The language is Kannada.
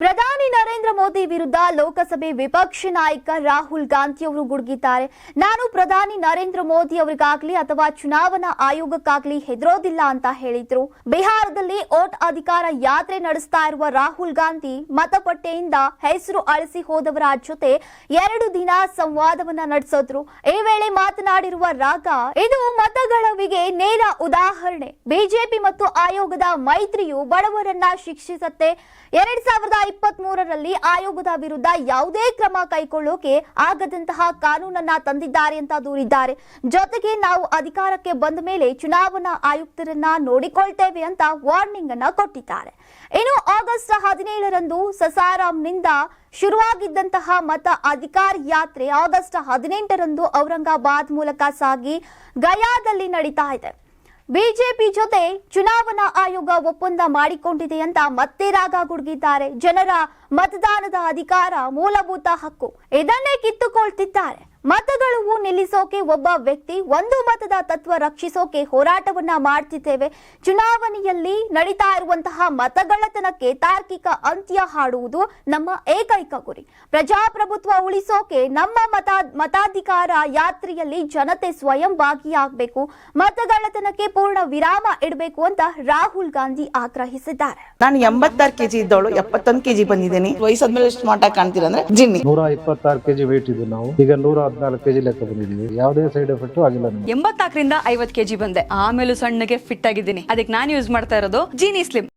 ಪ್ರಧಾನಿ ನರೇಂದ್ರ ಮೋದಿ ವಿರುದ್ಧ ಲೋಕಸಭೆ ವಿಪಕ್ಷ ನಾಯಕ ರಾಹುಲ್ ಗಾಂಧಿ ಅವರು ಗುಡುಗಿದ್ದಾರೆ. ನಾನು ಪ್ರಧಾನಿ ನರೇಂದ್ರ ಮೋದಿ ಅವರಿಗಾಗ್ಲಿ ಅಥವಾ ಚುನಾವಣಾ ಆಯೋಗಕ್ಕಾಗ್ಲಿ ಹೆದರೋದಿಲ್ಲ ಅಂತ ಹೇಳಿದ್ರು. ಬಿಹಾರದಲ್ಲಿ ಓಟ್ ಅಧಿಕಾರ ಯಾತ್ರೆ ನಡೆಸ್ತಾ ಇರುವ ರಾಹುಲ್ ಗಾಂಧಿ ಮತಪಟ್ಟೆಯಿಂದ ಹೆಸರು ಅಳಿಸಿ ಹೋದವರ ಜೊತೆ ಎರಡು ದಿನ ಸಂವಾದವನ್ನ ನಡೆಸಿದ್ರು. ಈ ವೇಳೆ ಮಾತನಾಡಿರುವ ರಾಗ, ಇದು ಮತಗಳವಿಗೆ ನೇರ ಉದಾಹರಣೆ. ಬಿಜೆಪಿ ಮತ್ತು ಆಯೋಗದ ಮೈತ್ರಿಯು ಬಡವರನ್ನ ಶಿಕ್ಷಿಸತ್ತೆ. ಎರಡ್ ಸಾವಿರದ ಇಪ್ಪತ್ತ್ ಮೂರರಲ್ಲಿ ಆಯೋಗದ ವಿರುದ್ಧ ಯಾವುದೇ ಕ್ರಮ ಕೈಗೊಳ್ಳೋಕೆ ಆಗದಂತಹ ಕಾನೂನನ್ನ ತಂದಿದ್ದಾರೆ ಅಂತ ದೂರಿದ್ದಾರೆ. ಜೊತೆಗೆ ನಾವು ಅಧಿಕಾರಕ್ಕೆ ಬಂದ ಮೇಲೆ ಚುನಾವಣಾ ಆಯುಕ್ತರನ್ನ ನೋಡಿಕೊಳ್ತೇವೆ ಅಂತ ವಾರ್ನಿಂಗ್ ಅನ್ನ ಕೊಟ್ಟಿದ್ದಾರೆ. ಇನ್ನು ಆಗಸ್ಟ್ ಹದಿನೇಳರಂದು ಸಸಾರಾಂನಿಂದ ಶುರುವಾಗಿದ್ದಂತಹ ಮತ ಅಧಿಕಾರ ಯಾತ್ರೆ ಆಗಸ್ಟ್ ಹದಿನೆಂಟರಂದು ಔರಂಗಾಬಾದ್ ಮೂಲಕ ಸಾಗಿ ಗಯಾದಲ್ಲಿ ನಡೀತಾ ಇದೆ. ಬಿಜೆಪಿ ಜೊತೆ ಚುನಾವಣಾ ಆಯೋಗ ಒಪ್ಪಂದ ಮಾಡಿಕೊಂಡಿದೆ ಅಂತ ಮತ್ತೆ ರಾಗ ಗುಡುಗಿದ್ದಾರೆ. ಜನರ ಮತದಾನದ ಅಧಿಕಾರ ಮೂಲಭೂತ ಹಕ್ಕು ಇದನ್ನೇ ಕಿತ್ತುಕೊಳ್ತಿದ್ದಾರೆ. ಮತಗಳು ನಿಲ್ಲಿಸೋಕೆ ಒಬ್ಬ ವ್ಯಕ್ತಿ ಒಂದು ಮತದ ತತ್ವ ರಕ್ಷಿಸೋಕೆ ಹೋರಾಟವನ್ನ ಮಾಡ್ತಿದ್ದೇವೆ. ಚುನಾವಣೆಯಲ್ಲಿ ನಡೀತಾ ಇರುವಂತಹ ಮತಗಳ್ಳತನಕ್ಕೆ ತಾರ್ಕಿಕ ಅಂತ್ಯ ಹಾಡುವುದು ನಮ್ಮ ಏಕೈಕ ಗುರಿ. ಪ್ರಜಾಪ್ರಭುತ್ವ ಉಳಿಸೋಕೆ ನಮ್ಮ ಮತ ಮತಾಧಿಕಾರ ಯಾತ್ರೆಯಲ್ಲಿ ಜನತೆ ಸ್ವಯಂ ಭಾಗಿಯಾಗಬೇಕು. ಮತಗಳತನಕ್ಕೆ ಪೂರ್ಣ ವಿರಾಮ ಇಡಬೇಕು ಅಂತ ರಾಹುಲ್ ಗಾಂಧಿ ಆಗ್ರಹಿಸಿದ್ದಾರೆ. ನಾನು ಎಂಬತ್ತಾರು ಕೆಜಿ ಇದ್ದವಳು ಎಪ್ಪತ್ತೊಂದು ಕೆಜಿ ಬಂದಿದ್ದೀನಿ. ವಯಸ್ಸಾದ್ಮೇಲೆ ಸ್ಮಾರ್ಟ್ ಆಗಿ ಕಾಣ್ತೀರ ಅಂದ್ರೆ ಜಿನ್ನಿ. ನೂರ ಇಪ್ಪತ್ತಾರು ಕೆಜಿ ವೇಟ್ ಇದೆ ನಾವು. ಈಗ ನೂರ ಹದಿನಾಲ್ಕು ಕೆಜಿ ಲೆಕ್ಕ ಬಂದಿದ್ದೀವಿ ಯಾವುದೇ ಸೈಡ್ ಎಫೆಕ್ಟ್ ಆಗಿಲ್ಲ ಐವತ್ ಕೆಜಿ ಬಂದೆ. ಆಮೇಲೆ ಸಣ್ಣಗೆ ಫಿಟ್ ಆಗಿದ್ದೀನಿ. ಅದಕ್ಕೆ ನಾನು ಯೂಸ್ ಮಾಡ್ತಾ ಇರೋದು ಜೀನಿ ಸ್ಲಿಮ್